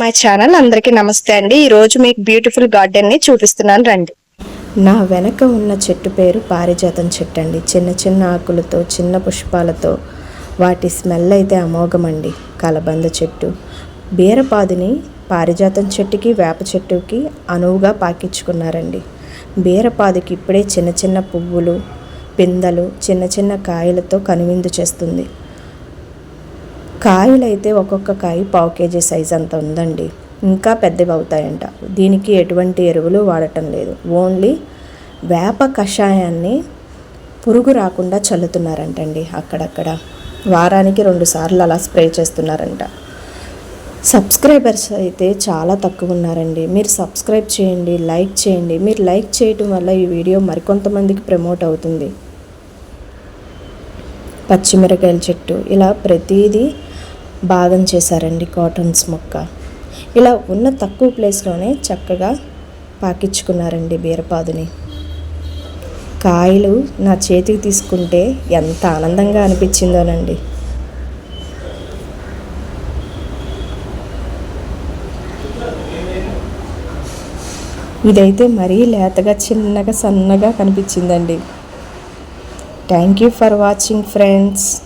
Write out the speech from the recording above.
My channel అందరికీ నమస్తే అండి. ఈరోజు మీకు బ్యూటిఫుల్ గార్డెన్ని చూపిస్తున్నాను రండి. నా వెనక ఉన్న చెట్టు పేరు పారిజాతం చెట్టు అండి. చిన్న చిన్న ఆకులతో చిన్న పుష్పాలతో వాటి స్మెల్ అయితే అమోఘమండి కలబంద చెట్టు. బీరపాదిని పారిజాతం చెట్టుకి వేప చెట్టుకి అనువుగా పాకించుకున్నారండి బీరపాదికి ఇప్పుడే చిన్న చిన్న పువ్వులు పిందలు చిన్న చిన్న కాయలతో కనువిందు చేస్తుంది. కాయలు అయితే ఒక్కొక్క కాయ పావు కేజీ సైజ్ అంత ఉందండి. ఇంకా పెద్దవి అవుతాయంట. దీనికి ఎటువంటి ఎరువులు వాడటం లేదు. ఓన్లీ వేప కషాయాన్ని పురుగు రాకుండా చల్లుతున్నారంటండి అక్కడక్కడ. వారానికి రెండు సార్లు అలా స్ప్రే చేస్తున్నారంట. సబ్స్క్రైబర్స్ అయితే చాలా తక్కువ ఉన్నారండి. మీరు సబ్స్క్రైబ్ చేయండి లైక్ చేయండి. మీరు లైక్ చేయటం వల్ల ఈ వీడియో మరికొంతమందికి ప్రమోట్ అవుతుంది. పచ్చిమిరకాయల చెట్టు. ఇలా ప్రతిదీ భాగం చేశారండి కాటన్స్ మొక్క. ఇలా ఉన్న తక్కువ ప్లేస్లోనే చక్కగా పాకించుకున్నారండి బీరపాదుని. కాయలు నా చేతికి తీసుకుంటే ఎంత ఆనందంగా అనిపించిందోనండి. ఇదైతే మరీ లేతగా చిన్నగా సన్నగా కనిపించిందండి. Thank you for watching friends